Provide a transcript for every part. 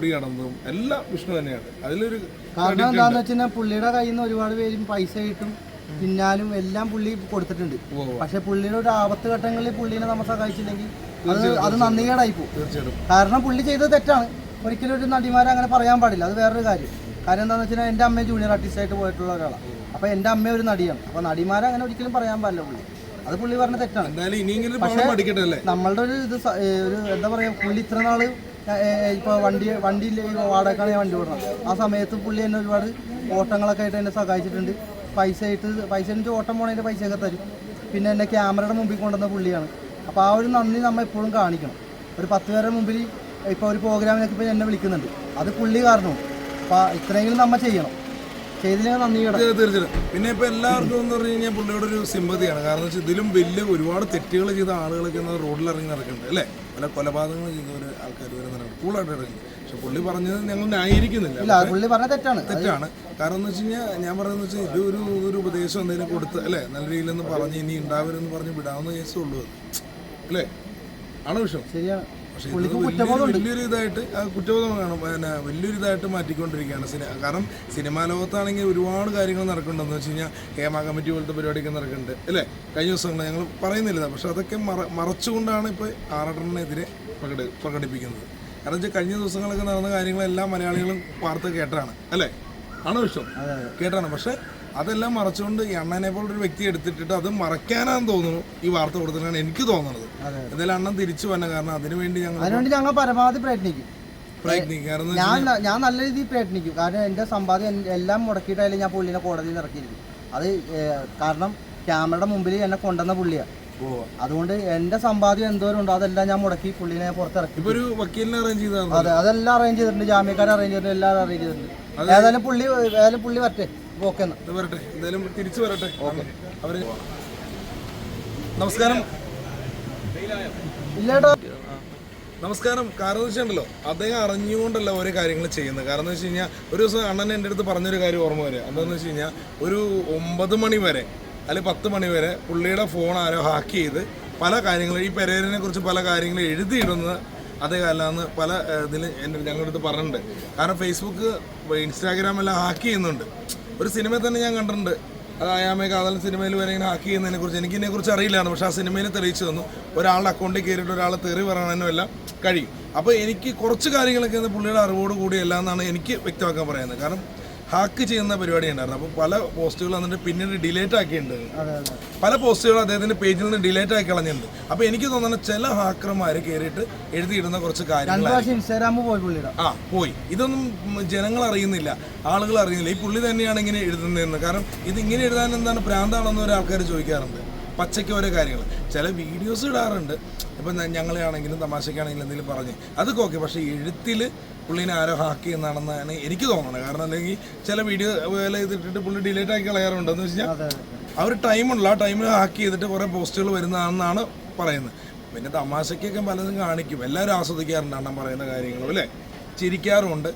ഓടി നടന്നതും എല്ലാം വിഷ്ണു തന്നെയാണ്. അതിലൊരു കാരണം എന്താണെന്ന് വെച്ചാൽ പുള്ളിയുടെ കയ്യിൽ നിന്ന് ഒരുപാട് പേരും പൈസ കിട്ടും പിന്നാലും എല്ലാം പുള്ളി കൊടുത്തിട്ടുണ്ട്. പക്ഷെ പുള്ളിയുടെ ഒരു ആപത്ത് ഘട്ടങ്ങളിൽ പുള്ളിനെ നമ്മൾ സഹായിച്ചില്ലെങ്കിൽ അത് അത് നന്ദികേടായി പോകും. കാരണം പുള്ളി ചെയ്തത് തെറ്റാണ്. ഒരിക്കലും ഒരു നടിമാരെ അങ്ങനെ പറയാൻ പാടില്ല. അത് വേറൊരു കാര്യം. കാര്യം എന്താണെന്ന് വെച്ചാൽ എന്റെ അമ്മ ജൂനിയർ ആർട്ടിസ്റ്റ് ആയിട്ട് പോയിട്ടുള്ള ഒരാളാണ് അപ്പോൾ എന്റെ അമ്മ ഒരു നടിയാണ്. അപ്പോൾ നടിമാരെ അങ്ങനെ ഒരിക്കലും പറയാൻ പാടില്ല പുള്ളി. അത് പുള്ളി പറഞ്ഞ തെറ്റാണ്. പഠിക്കട്ടെ നമ്മളുടെ ഒരു ഇത് ഒരു എന്താ പറയാ പുള്ളി ഇത്ര നാൾ ഇപ്പോൾ വണ്ടി വണ്ടിയില്ല വാടകക്കാണ് ഞാൻ വണ്ടി വിടണം ആ സമയത്ത് പുള്ളി എന്നെ ഒരുപാട് ഓട്ടങ്ങളൊക്കെ ആയിട്ട് എന്നെ സഹായിച്ചിട്ടുണ്ട്. പൈസ ആയിട്ട് പൈസ എനിക്ക് ഓട്ടം പോണതിന്റെ പൈസയൊക്കെ തരും. പിന്നെ എന്നെ ക്യാമറയുടെ മുമ്പിൽ കൊണ്ടുവന്ന പുള്ളിയാണ്. അപ്പോൾ ആ ഒരു നന്ദി നമ്മൾ എപ്പോഴും കാണിക്കണം. ഒരു പത്ത് പേരുടെ മുമ്പിൽ ഇപ്പോൾ ഒരു പ്രോഗ്രാമിനൊക്കെ ഇപ്പോൾ എന്നെ വിളിക്കുന്നുണ്ട്. അത് പുള്ളി കാരണവും. അപ്പോൾ ഇത്രയെങ്കിലും നമ്മൾ ചെയ്യണം ചെയ്തില്ലെങ്കിൽ നന്ദി കേടാ തീർ- തീർച്ചയായിട്ടും. പിന്നെ ഇപ്പൊ എല്ലാവർക്കും എന്ന് പറഞ്ഞു കഴിഞ്ഞാൽ പുള്ളിയുടെ ഒരു സിമ്പതിയാണ്. കാരണം വെച്ചാൽ ഇതിലും വലിയ ഒരുപാട് തെറ്റുകൾ ചെയ്ത ആളുകളൊക്കെ റോഡിൽ ഇറങ്ങി നടക്കുന്നുണ്ട് അല്ലേ? പല കൊലപാതകങ്ങൾ ചെയ്ത ഒരു ആൾക്കാർ വരെ നടക്കും കൂളായിട്ട് ഇറങ്ങി പക്ഷെ പുള്ളി പറഞ്ഞത് ഞങ്ങൾ ന്യായീകരിക്കുന്നില്ല. പുള്ളി പറഞ്ഞ തെറ്റാണ്. തെറ്റാണ്. കാരണം എന്ന് വെച്ച് കഴിഞ്ഞാൽ ഞാൻ പറയുന്നത് വെച്ചാൽ ഇത് ഒരു ഒരു ഉപദേശം എന്തെങ്കിലും കൊടുത്ത് അല്ലേ? നല്ല രീതിയിലൊന്ന് പറഞ്ഞ് ഇനി ഉണ്ടാവരുമെന്ന് പറഞ്ഞ് വിടാവുന്ന കേസേ ഉള്ളൂ അല്ലേ? ആണ് വിഷയം? ശരിയാണ്. പുള്ളിക്ക് കുറ്റബോധമുണ്ട്. വലിയൊരു ഇതായിട്ട് ആ കുറ്റബോധം കാണും പിന്നെ വലിയൊരു ഇതായിട്ട് മാറ്റിക്കൊണ്ടിരിക്കുകയാണ് സിനിമ കാരണം സിനിമാ ലോകത്താണെങ്കിൽ ഒരുപാട് കാര്യങ്ങൾ നടക്കുന്നുണ്ടെന്ന് വെച്ച് കഴിഞ്ഞാൽ ഹേമ കമ്മിറ്റി പോലത്തെ പരിപാടിയൊക്കെ നടക്കുന്നുണ്ട്. അല്ലേ? കഴിഞ്ഞ ദിവസങ്ങൾ ഞങ്ങൾ പറയുന്നില്ല. പക്ഷെ അതൊക്കെ മറ മറച്ചുകൊണ്ടാണ് ഇപ്പോൾ ആറാട്ടനെതിരെ പ്രകട പ്രകടിപ്പിക്കുന്നത്. കാരണം വെച്ചാൽ കഴിഞ്ഞ ദിവസങ്ങളൊക്കെ നടന്ന കാര്യങ്ങളെല്ലാം മലയാളികളും വാർത്ത കേട്ടാണ് അല്ലേ? ആണോ അതെ കേട്ടാണ് പക്ഷെ അതെല്ലാം മറച്ചുകൊണ്ട് ഈ അണ്ണനെ പോലൊരു വ്യക്തി എടുത്തിട്ട് അത് മറയ്ക്കാനാന്ന് തോന്നുന്നു ഈ വാർത്ത കൊടുത്തിട്ടാണ് എനിക്ക് തോന്നുന്നത്. എന്തായാലും അണ്ണൻ തിരിച്ചു വന്ന കാരണം അതിനുവേണ്ടി ഞങ്ങൾ അതിനുവേണ്ടി ഞങ്ങൾ പരമാവധി പ്രയത്നിക്കും. ഞാൻ ഞാൻ നല്ല രീതിയിൽ പ്രയത്നിക്കും. കാരണം എന്റെ സമ്പാദ്യം എല്ലാം മുടക്കിയിട്ടായാലും ഞാൻ പുള്ളിനെ കോടതിയിൽ ഇറക്കിയിരിക്കും. അത് കാരണം ക്യാമറയുടെ മുമ്പിൽ എന്നെ കൊണ്ടുവന്ന പുള്ളിയാണ് അതുകൊണ്ട് എന്റെ സമ്പാദ്യം എന്തോരം ഉണ്ടോ അതെല്ലാം ഞാൻ മുടക്കി പുള്ളിനെ പുറത്തിറക്കി ഒരു വക്കീലിനെ അറേഞ്ച് ചെയ്തായിരുന്നു അതെ അതെല്ലാം അറേഞ്ച് ചെയ്തിട്ടുണ്ട്. ജാമ്യക്കാരെ അറേഞ്ച് ചെയ്തിട്ടുണ്ട്. എല്ലാവരും അറേഞ്ച് ചെയ്തിട്ടുണ്ട്. ഏതായാലും പുള്ളി ഏതായാലും പുള്ളി വരട്ടെ. ഓക്കെ ഇത് വരട്ടെ. എന്തായാലും തിരിച്ചു വരട്ടെ. അവർ നമസ്കാരം. ഇല്ലേട്ടോ. നമസ്കാരം. കാരണം എന്ന് വെച്ചിട്ടുണ്ടല്ലോ അദ്ദേഹം അറിഞ്ഞുകൊണ്ടല്ല ഓരോ കാര്യങ്ങൾ ചെയ്യുന്നത്. കാരണം എന്ന് വെച്ച് കഴിഞ്ഞാൽ ഒരു ദിവസം അണ്ണൻ എന്റെ അടുത്ത് പറഞ്ഞൊരു കാര്യം ഓർമ്മ വരിക. എന്താണെന്ന് വെച്ച് കഴിഞ്ഞാൽ ഒരു ഒമ്പത് മണി വരെ അല്ലെങ്കിൽ പത്ത് മണി വരെ പുള്ളിയുടെ ഫോൺ ആരോ ഹാക്ക് ചെയ്ത് പല കാര്യങ്ങളും ഈ പെരേരനെ കുറിച്ച് പല കാര്യങ്ങളും എഴുതിയിടുന്നത് അതേ കാലമാണ് പല ഇതിൽ എന്റെ ഞങ്ങളുടെ അടുത്ത് പറഞ്ഞിട്ടുണ്ട്. കാരണം ഫേസ്ബുക്ക് ഇൻസ്റ്റാഗ്രാം എല്ലാം ഹാക്ക് ചെയ്യുന്നുണ്ട്. ഒരു സിനിമ തന്നെ ഞാൻ കണ്ടിട്ടുണ്ട്. അത് അയാമേ കാതൽ സിനിമയിൽ വരെ ഇങ്ങനെ ഹാക്ക് ചെയ്യുന്നതിനെ കുറിച്ച് എനിക്ക് ഇതിനെ കുറിച്ച് അറിയില്ലായിരുന്നു. പക്ഷെ ആ സിനിമയിൽ തെളിയിച്ചു തന്നു. ഒരാളുടെ അക്കൗണ്ടിൽ കയറിയിട്ട് ഒരാൾ തെറി പറയാനും എല്ലാം കഴിയും. അപ്പോൾ എനിക്ക് കുറച്ച് കാര്യങ്ങളൊക്കെ പുള്ളിയുടെ അറിവോട് കൂടി എല്ലാം എന്നാണ് എനിക്ക് വ്യക്തമാക്കാൻ പറയുന്നത്. കാരണം ഹാക്ക് ചെയ്യുന്ന പരിപാടി ഉണ്ടായിരുന്നു. അപ്പോൾ പല പോസ്റ്റുകൾ വന്നിട്ട് പിന്നീട് ഡിലേറ്റ് ആക്കിയിട്ടുണ്ട്. പല പോസ്റ്റുകളും അദ്ദേഹത്തിന്റെ പേജിൽ നിന്ന് ഡിലേറ്റ് ആക്കി കളഞ്ഞിട്ടുണ്ട്. അപ്പോൾ എനിക്ക് തോന്നുന്നത് ചില ഹാക്കർമാർ കയറിയിട്ട് എഴുതിയിടുന്ന കുറച്ച് കാര്യങ്ങൾ ആ പോയി. ഇതൊന്നും ജനങ്ങൾ അറിയുന്നില്ല ആളുകൾ അറിയുന്നില്ല. ഈ പുള്ളി തന്നെയാണ് ഇങ്ങനെ എഴുതുന്നതെന്ന്. കാരണം ഇത് ഇങ്ങനെ എഴുതാൻ എന്താണ് ഭ്രാന്താണെന്ന് ഒരു ആൾക്കാർ ചോദിക്കാറുണ്ട്. പച്ചയ്ക്ക് ഓരോ കാര്യങ്ങൾ. ചില വീഡിയോസ് ഇടാറുണ്ട്. ഇപ്പം ഞങ്ങളെയാണെങ്കിലും തമാശക്കാണെങ്കിലും എന്തെങ്കിലും പറഞ്ഞ്. അതൊക്കെ ഓക്കെ. പക്ഷേ എഴുത്തിൽ പുള്ളീനെ ആരോ ഹാക്ക് ചെയ്യുന്നതാണെന്നാണ് എനിക്ക് തോന്നുന്നത്. കാരണം അല്ലെങ്കിൽ ചില വീഡിയോ വേല ഇതിട്ടിട്ട് പുള്ളി ഡിലേറ്റ് ആക്കി കളയാറുണ്ട്. എന്ന് വെച്ച് കഴിഞ്ഞാൽ അതെ. അതെ ആ ഒരു ടൈമുള്ള ആ ടൈമിൽ ഹാക്ക് ചെയ്തിട്ട് കുറേ പോസ്റ്റുകൾ വരുന്നതാണെന്നാണ് പറയുന്നത്. പിന്നെ തമാശയ്ക്കൊക്കെ പലതും കാണിക്കും. എല്ലാവരും ആസ്വദിക്കാറുണ്ട് അണ്ണൻ പറയുന്ന കാര്യങ്ങളും അല്ലേ? ചിരിക്കാറുമുണ്ട്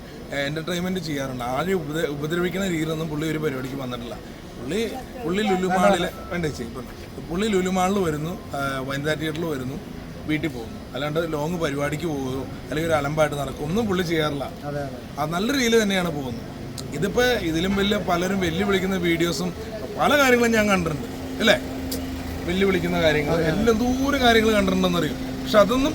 എന്റർടൈൻമെന്റ് ചെയ്യാറുണ്ട്. ആരും ഉപദ്ര ഉപദ്രവിക്കുന്ന രീതിയിലൊന്നും പുള്ളി ഒരു പരിപാടിക്ക് വന്നിട്ടില്ല. പുള്ളി പുള്ളി ലുലുമാളിൽ വേണ്ട ചേച്ചി പുള്ളി ലുലുമാളിൽ വരുന്നു. വനിതാ തിയേറ്ററിൽ വരുന്നു. വീട്ടിൽ പോകുന്നു അല്ലാണ്ട് ലോങ് പരിപാടിക്ക് പോവുകയോ അല്ലെങ്കിൽ ഒരു അലമ്പായിട്ട് നടക്കും ഒന്നും പുള്ളി ചെയ്യാറില്ല. അതെ നല്ല രീതിയിൽ തന്നെയാണ് പോകുന്നത്. ഇതിപ്പോൾ ഇതിലും വലിയ പലരും വെല്ലുവിളിക്കുന്ന വീഡിയോസും പല കാര്യങ്ങളും ഞാൻ കണ്ടിട്ടുണ്ട്. അല്ലേ? വെല്ലുവിളിക്കുന്ന കാര്യങ്ങൾ എല്ലാം ദൂരെ കാര്യങ്ങൾ കണ്ടിട്ടുണ്ടെന്ന് അറിയും പക്ഷെ അതൊന്നും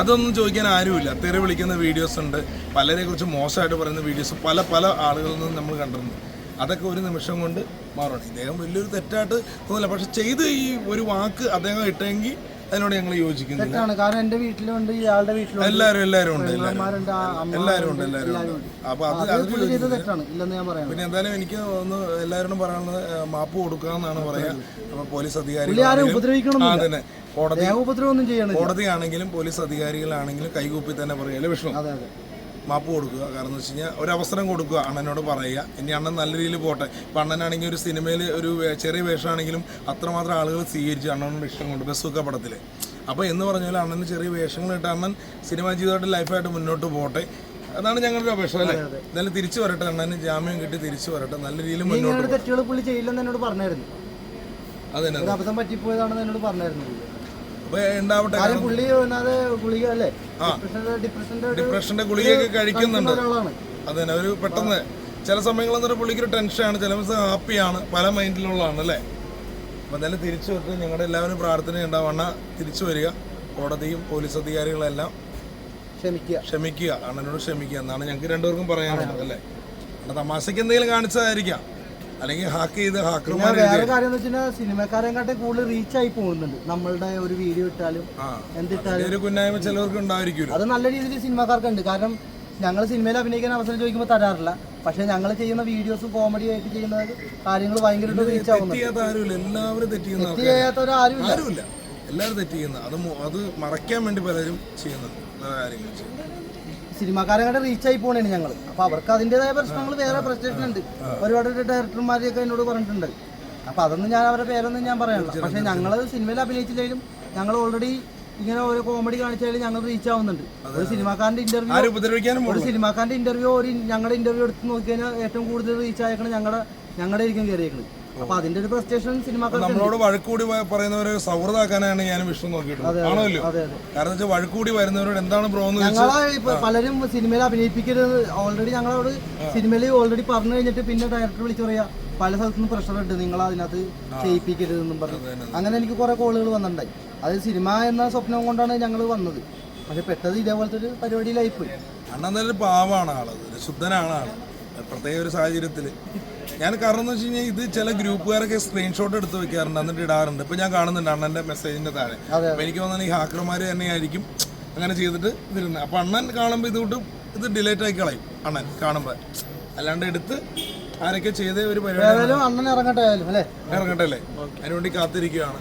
അതൊന്നും ചോദിക്കാൻ ആരുമില്ല. തെറി വിളിക്കുന്ന വീഡിയോസ് ഉണ്ട്. പലരെ കുറിച്ച് മോശമായിട്ട് പറയുന്ന വീഡിയോസ് പല പല ആളുകളിൽ നിന്നും നമ്മൾ കണ്ടിട്ടുണ്ട്. അതൊക്കെ ഒരു നിമിഷം കൊണ്ട് മാറണം ഇദ്ദേഹം വലിയൊരു തെറ്റായിട്ട് തോന്നില്ല. പക്ഷെ ചെയ്ത് ഈ ഒരു വാക്ക് അദ്ദേഹം ഇട്ടെങ്കിൽ അതിനോട് ഞങ്ങൾ യോജിക്കുന്നില്ല. തെറ്റാണ്. കാരണം എന്റെ വീട്ടിലുണ്ട് ഇയാളുടെ വീട്ടിലുണ്ട്. എല്ലാവരും എല്ലാവരും ഉണ്ട് എല്ലാവരും. അമ്മമാരുണ്ട് എല്ലാവരും ഉണ്ട് എല്ലാവരും ഉണ്ട്. അപ്പൊ അത് അത് അതിന് പുള്ളി ചെയ്തത് തെറ്റാണ്. ഇല്ലെന്ന് ഞാൻ പറയാം പിന്നെ എന്തായാലും എനിക്ക് ഒന്ന് എല്ലാവരോടും പറയാനുള്ളത് ഏഹ്, മാപ്പ് കൊടുക്കുക എന്നാണ് പറയാ. അപ്പൊ പോലീസ് ആരും അധികാരികൾ ഉപദ്രവിക്കണം ആ തന്നെ കോടതി ദേഹോപദ്രവം ഒന്നും ചെയ്യണില്ല. കോടതിയാണെങ്കിലും പോലീസ് അധികാരികളാണെങ്കിലും കൈകൂപ്പി തന്നെ പറയുക അല്ലേ വിഷ്ണു? അതെ അതെ. മാപ്പ് കൊടുക്കുക. കാരണം എന്ന് വെച്ച് കഴിഞ്ഞാൽ ഒരു അവസരം കൊടുക്കുക അണ്ണനോട് പറയുക. ഇനി അണ്ണൻ നല്ല രീതിയിൽ പോട്ടെ. ഇപ്പം അണ്ണനാണെങ്കിൽ ഒരു സിനിമയിൽ ഒരു ചെറിയ വേഷമാണെങ്കിലും അത്രമാത്രം ആളുകൾ സ്വീകരിച്ചു അണ്ണനോട് ഇഷ്ടം കൊണ്ട് ബസ്സൊക്കെ പടത്തിൽ അപ്പോൾ എന്ന് പറഞ്ഞാൽ അണ്ണന് ചെറിയ വേഷങ്ങളിട്ട് അണ്ണൻ സിനിമാ ജീവിതമായിട്ട് ലൈഫായിട്ട് മുന്നോട്ട് പോട്ടെ. അതാണ് ഞങ്ങളുടെ ഒരു അപേക്ഷ അല്ലേ? എന്തായാലും തിരിച്ചു വരട്ടെ. അണ്ണന് ജാമ്യം കിട്ടി തിരിച്ചു വരട്ടെ. നല്ല രീതിയിൽ മുന്നോട്ട് തെറ്റുകൾ പുള്ളി ചെയ്യില്ലെന്ന് എന്നോട് പറഞ്ഞായിരുന്നു. അതെ അബദ്ധം പറ്റിപ്പോയതാണെന്ന് എന്നോട് പറഞ്ഞായിരുന്നു ഉണ്ടാവട്ടെ ഡിപ്രഷന്റെ ഗുളികയൊക്കെ കഴിക്കുന്നുണ്ട്. അത് തന്നെ. ഒരു പെട്ടെന്ന് ചില സമയങ്ങളിൽ എന്നൊരു പുള്ളിക്ക് ഒരു ടെൻഷനാണ്. ചില ദിവസം ഹാപ്പിയാണ്. പല മൈൻഡിലുള്ളതാണ് അല്ലേ? അപ്പം എന്തായാലും തിരിച്ചു വിട്ട് ഞങ്ങളുടെ എല്ലാവരും പ്രാർത്ഥന ഉണ്ടാവണ തിരിച്ചു വരിക. കോടതിയും പോലീസ് അധികാരികളെല്ലാം ക്ഷമിക്കുക. ക്ഷമിക്കുക. അണ്ണനോട് ക്ഷമിക്കുക. എന്നാണ് ഞങ്ങൾക്ക് രണ്ടുപേർക്കും പറയാനുള്ളത് അല്ലേ? തമാശയ്ക്ക് എന്തെങ്കിലും കാണിച്ചതായിരിക്കാം. അല്ലെങ്കിൽ ഹാക്ക് ചെയ്ത് ഹാക്കർമാർ വേറെ കാര്യം എന്ന് വെച്ചാൽ സിനിമക്കാരെക്കാട്ടെ കൂടുതൽ റീച്ച് ആയി പോകുന്നുണ്ട്. നമ്മളുടെ ഒരു വീഡിയോ ഇട്ടാലും എന്തിട്ടാലും. ഒരു കുന്നായ്മ ചിലവർക്ക് ഉണ്ടായിരിക്കുമല്ലോ. അത് നല്ല രീതിയിൽ സിനിമക്കാർക്കുണ്ട്. കാരണം ഞങ്ങൾ സിനിമയിൽ അഭിനയിക്കാൻ അവസരം ചോദിക്കുമ്പോൾ തരാറില്ല. പക്ഷെ ഞങ്ങൾ ചെയ്യുന്ന വീഡിയോസും കോമഡി ആയിട്ട് ചെയ്യുന്ന കാര്യങ്ങൾ ഭയങ്കരമായിട്ട് റീച്ച് തെറ്റ് ആവുന്നുണ്ട്. ചെയ്യാത്ത ആരുമില്ല. എല്ലാവരും തെറ്റ് ചെയ്യുന്ന തെറ്റ് ചെയ്യാത്തവരാരും ആരുമില്ല. എല്ലാവരും തെറ്റ് ചെയ്യുന്ന. അത് മു- അത് മറയ്ക്കാൻ വേണ്ടി പലരും ചെയ്യുന്നുണ്ട് പല കാര്യങ്ങൾ ചെയ്യുന്നു സിനിമാക്കാരെ റീച്ച് ആയി പോണേണ് ഞങ്ങൾ അപ്പൊ അവർക്ക് അതിന്റെതായ പ്രശ്നങ്ങൾ വേറെ പ്രശ്നം ഉണ്ട് ഒരുപാട് ഡയറക്ടർമാരെയൊക്കെ എന്നോട് പറഞ്ഞിട്ടുണ്ട്. അപ്പൊ അതൊന്നും ഞാൻ അവരുടെ പേരൊന്നും ഞാൻ പറയാനില്ല. പക്ഷെ ഞങ്ങൾ സിനിമയിൽ അഭിനയിച്ചില്ലെങ്കിലും ഞങ്ങൾ ഓൾറെഡി ഇങ്ങനെ ഒരു കോമഡി കാണിച്ചാലും ഞങ്ങൾ റീച്ച് ആവുന്നുണ്ട്. ഒരു സിനിമാക്കാരന്റെ ഇന്റർവ്യൂ ഒരു സിനിമാക്കാരന്റെ ഇന്റർവ്യൂ ഒരു ഞങ്ങളുടെ ഇന്റർവ്യൂ എടുത്ത് നോക്കി കഴിഞ്ഞാൽ ഏറ്റവും കൂടുതൽ റീച്ച് ആയേക്കണത് ഞങ്ങളുടെ ഞങ്ങളുടെ ആയിരിക്കും കയറിയേക്കണത് അപ്പൊ അതിന്റെ ഒരു പ്രസ്റ്റേഷൻ നമ്മളോട് വഴക്കൂടി പറയുന്നവരെ സൗഹൃദമാക്കാനാണ് ഞാൻ വിഷ്ണു നോക്കിയിട്ടുള്ളത്. ആണല്ലോ? കാരണം വെച്ചാൽ വഴക്കൂടി വരുന്നവരോട് എന്താണ് ബ്രോ എന്ന് ഞങ്ങളെ പലരും സിനിമയിൽ അഭിനയിപ്പിക്കരുത്. ഓൾറെഡി ഞങ്ങളോട് സിനിമയിൽ ഓൾറെഡി പറഞ്ഞു കഴിഞ്ഞിട്ട് പിന്നെ ഡയറക്ടർ വിളിച്ചു പറയാ പല സ്ഥലത്തുനിന്ന് പ്രഷർ ഉണ്ട്. നിങ്ങൾ അതിനകത്ത് ചെയ്യിപ്പിക്കരുതെന്നും പറഞ്ഞു. അങ്ങനെ എനിക്ക് കുറെ കോളുകൾ വന്നിട്ടുണ്ടായി. അത് സിനിമ എന്ന സ്വപ്നം കൊണ്ടാണ് ഞങ്ങൾ വന്നത്. പക്ഷെ പെട്ടത് ഇതേപോലത്തെ ഒരു പരിപാടിയിലായിപ്പോയി അണ്ണൻ പാവാണ് ആൾ. ശുദ്ധനാണ് ആൾ. പ്രത്യേക ഒരു സാഹചര്യത്തിൽ ഞാൻ കാരണം എന്ന് വെച്ച് കഴിഞ്ഞാൽ ഇത് ചില ഗ്രൂപ്പുകാരൊക്കെ സ്ക്രീൻഷോട്ട് എടുത്ത് വെക്കാറുണ്ട്. എന്നിട്ട് ഇടാറുണ്ട്. ഇപ്പൊ ഞാൻ കാണുന്നുണ്ട് അണ്ണന്റെ മെസ്സേജിന്റെ താഴെ. അപ്പൊ എനിക്ക് തോന്നുന്നത് ഈ ഹാക്കർമാർ തന്നെയായിരിക്കും അങ്ങനെ ചെയ്തിട്ട് ഇതിരുന്നത് അപ്പൊ അണ്ണൻ കാണുമ്പോൾ ഇതുകൊണ്ട് ഇത് ഡിലേറ്റ് ആക്കി കളയും. അണ്ണൻ കാണുമ്പോൾ അല്ലാണ്ട് എടുത്ത് ആരൊക്കെ ചെയ്ത ഒരു പരിപാടി ഇറങ്ങട്ടെ അല്ലേ? ഇറങ്ങട്ടെ അല്ലേ? അതിനുവേണ്ടി കാത്തിരിക്കുകയാണ്.